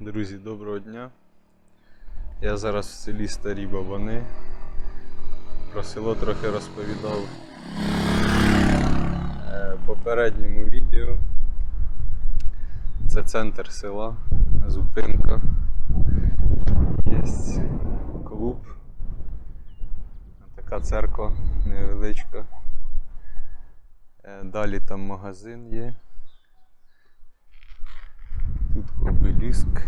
Друзі, доброго дня. Я зараз в селі Старі Бабани. Про село трохи розповідав е, в попередньому відео. Це центр села, зупинка. Є клуб. Така церква невеличка. Е, Далі там магазин є. Обеліск.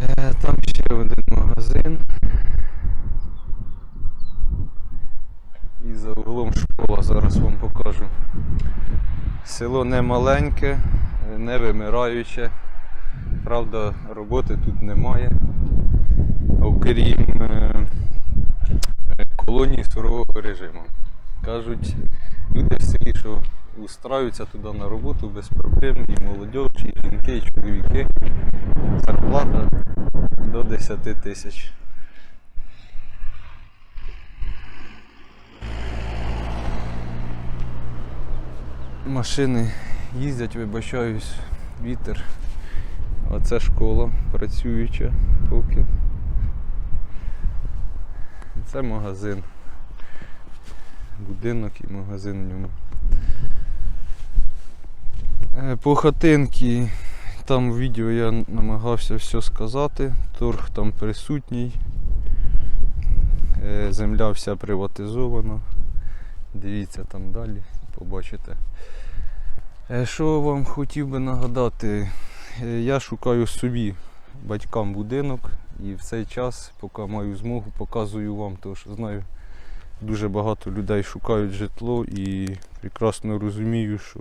Е, Там ще один магазин. І за углом школа зараз вам покажу. Село не маленьке, не вимираюче. Правда, роботи тут немає. Окрім е, е, колонії сурового режиму. Кажуть, люди в селі, що устраються туди на роботу без проблем, і молодь, і жінки, і чоловіки. Зарплата до 10 тисяч. Машини їздять, вибачаюсь, вітер. Оце школа працююча поки. Це магазин. Будинок і магазин в ньому. Е, По хатинки, там в відео я намагався все сказати. Торг там присутній. Е, Земля вся приватизована. Дивіться там далі, побачите. Е, Що вам хотів би нагадати? Я шукаю собі батькам будинок і в цей час, поки маю змогу, показую вам, тому що знаю, дуже багато людей шукають житло і прекрасно розумію, що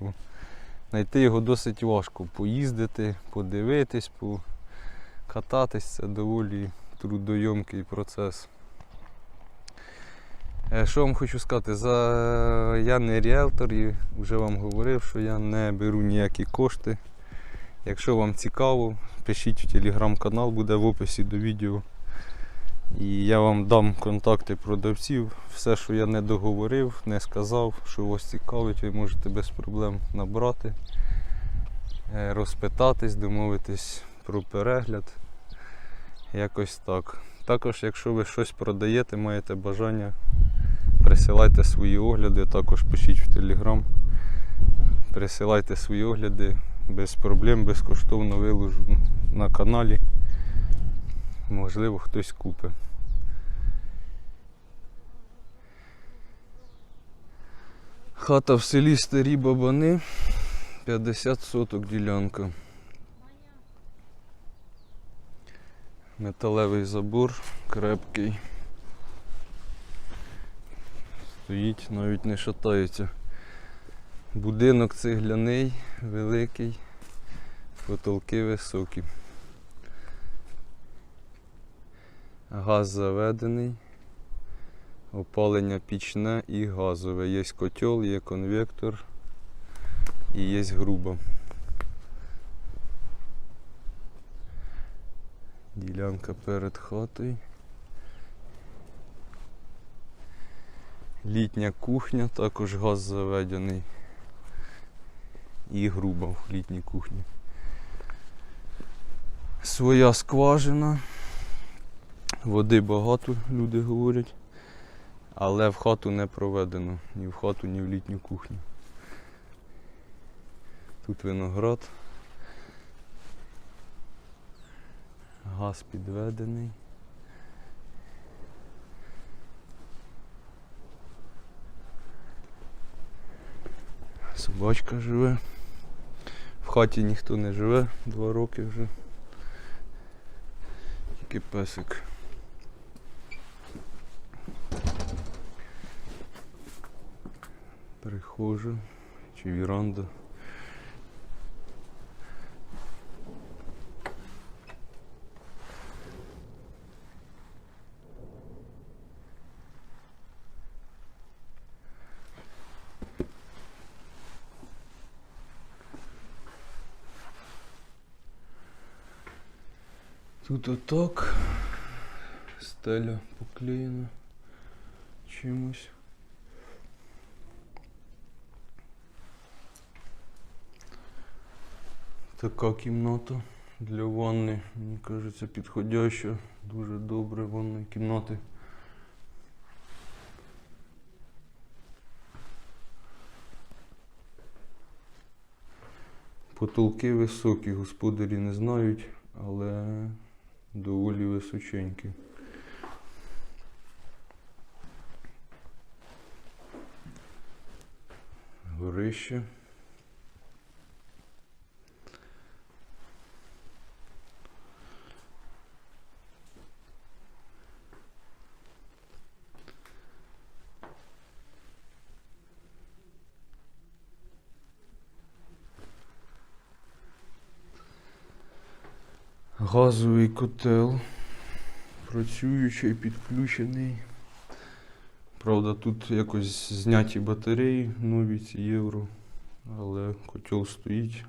знайти його досить важко. Поїздити, подивитись, покататись це доволі трудойомкий процес. Е, Що вам хочу сказати? За... Я не ріелтор і вже вам говорив, що я не беру ніякі кошти. Якщо вам цікаво, пишіть в телеграм-канал, буде в описі до відео. І я вам дам контакти продавців. Все, що я не договорив, не сказав, що вас цікавить, ви можете без проблем набрати, е, розпитатись, домовитись про перегляд. Якось так. Також, якщо ви щось продаєте, маєте бажання, присилайте свої огляди, також пишіть в телеграм. Присилайте свої огляди без проблем, безкоштовно виложу на каналі. Можливо, хтось купить. Хата в селі Старі Бабани, 50 соток ділянка. Металевий забор, крепкий. Стоїть, навіть не шатається. Будинок цегляний, великий, потолки високі. Газ заведений, опалення пічне і газове. Є котел, є конвектор і є груба. Ділянка перед хатою. Літня кухня, також газ заведений. І груба в літній кухні. Своя скважина. Води багато, люди говорять. Але в хату не проведено. Ні в хату, ні в літню кухню. Тут виноград. Газ підведений. Собачка живе. В хаті ніхто не живе, два роки вже. Тільки песик. Прихожа чи віранда. Тут отак. Стеля поклеєна чимось. Така кімната для ванни, мені кажеться, підходяща. Дуже добре ванної кімнати. Потолки високі, господарі не знають, але доволі височенькі. Горище. Газовий котел. Працюючий, підключений. Правда, тут якось зняті батареї, нові ці євро, але котел стоїть.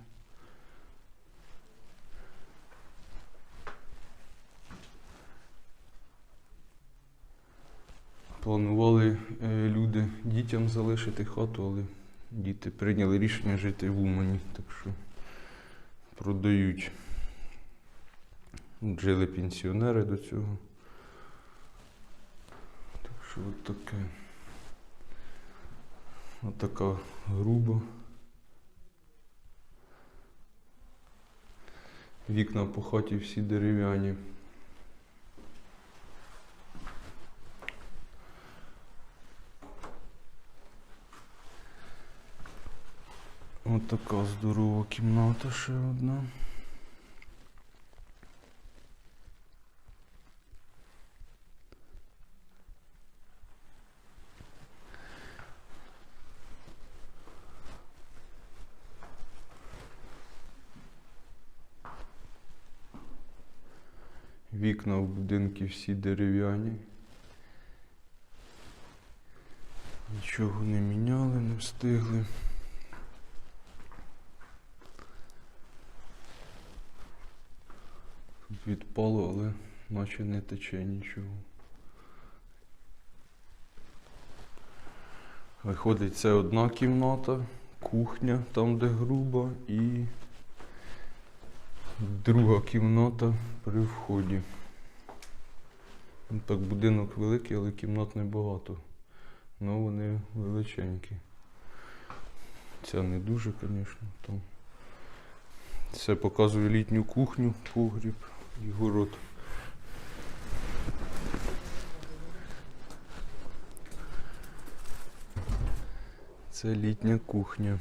Планували е, люди дітям залишити хату, але діти прийняли рішення жити в Умані, так що продають. Жили пенсіонери до цього. Так що от таке. От така груба. Вікна по хаті всі дерев'яні. От така здорова кімната ще одна. Вікна в будинку всі дерев'яні. Нічого не міняли, не встигли. Відпало, але наче не тече нічого. Виходить, це одна кімната, кухня, там де груба, і друга кімната при вході. Так, будинок великий, але кімнат небагато. Ну вони величенькі. Ця не дуже, звісно. Там. Це показує літню кухню, погріб і город. Це літня кухня.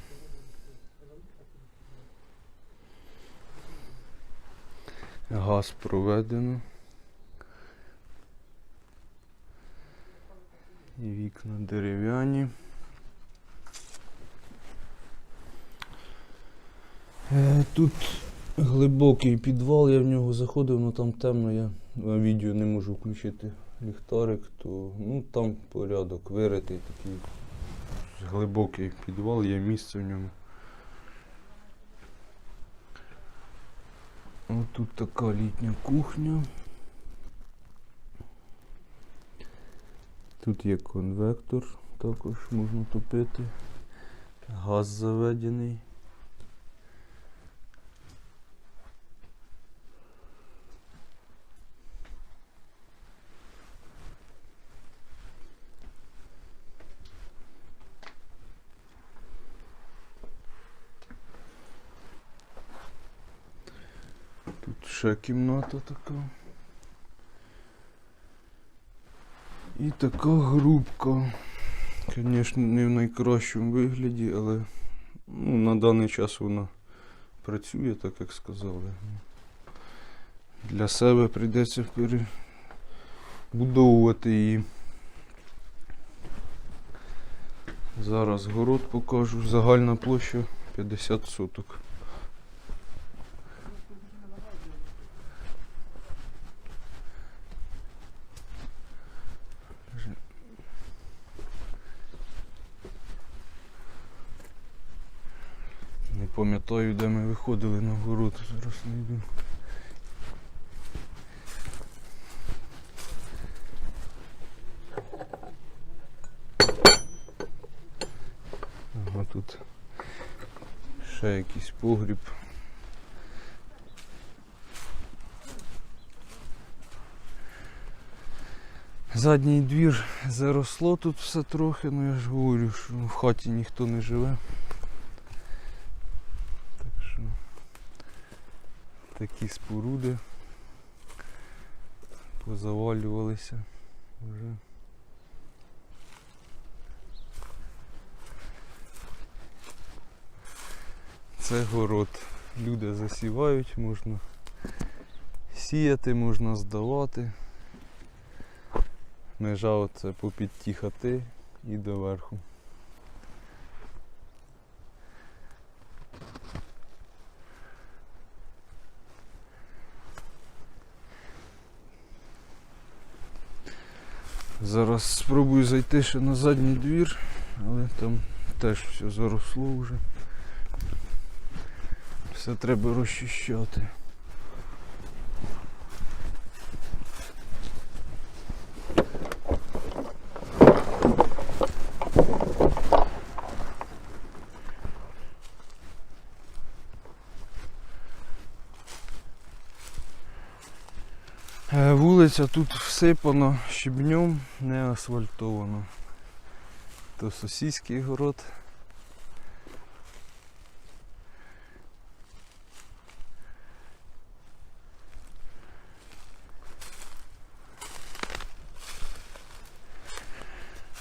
Газ проведено. І вікна дерев'яні. Е, Тут глибокий підвал, я в нього заходив, але там темно, я на відео не можу включити ліхтарик, то ну там порядок виритий такий глибокий підвал, є місце в ньому. Ось тут така літня кухня. Тут є конвектор, також можна топити. Газ заведений. Тут ще кімната така. І така грубка. Звісно, не в найкращому вигляді, але ну, на даний час вона працює, так як сказали. Для себе прийдеться перебудовувати її. Зараз город покажу. Загальна площа 50 соток. пам'ятаю, де ми виходили на город, зараз не йду. А тут ще якийсь погріб. Задній двір заросло тут все трохи, ну я ж говорю, що в хаті ніхто не живе. Такі споруди позавалювалися вже. Це город. Люди засівають, можна сіяти, можна здавати. Межа оце попід хати і доверху. Зараз спробую зайти ще на задній двір, але там теж все заросло вже. Все треба розчищати. Вулиця тут всипана щебнем, не асфальтовано. То сусідський город.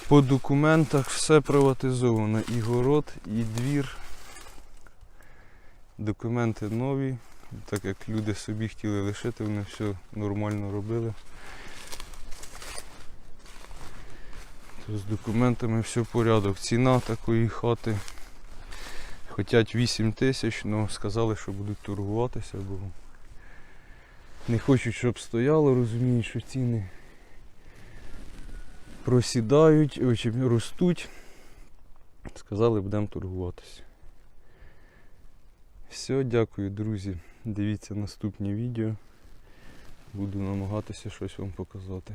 По документах все приватизовано. І город, і двір. Документи нові. Так як люди собі хотіли лишити, вони все нормально робили. То з документами все в порядок. Ціна такої хати. Хотять 8 тисяч, але сказали, що будуть торгуватися, бо не хочуть, щоб стояло, розуміють, що ціни просідають, ростуть. Сказали, будемо торгуватися. Все, дякую, друзі. Дивіться наступні відео. Буду намагатися щось вам показати.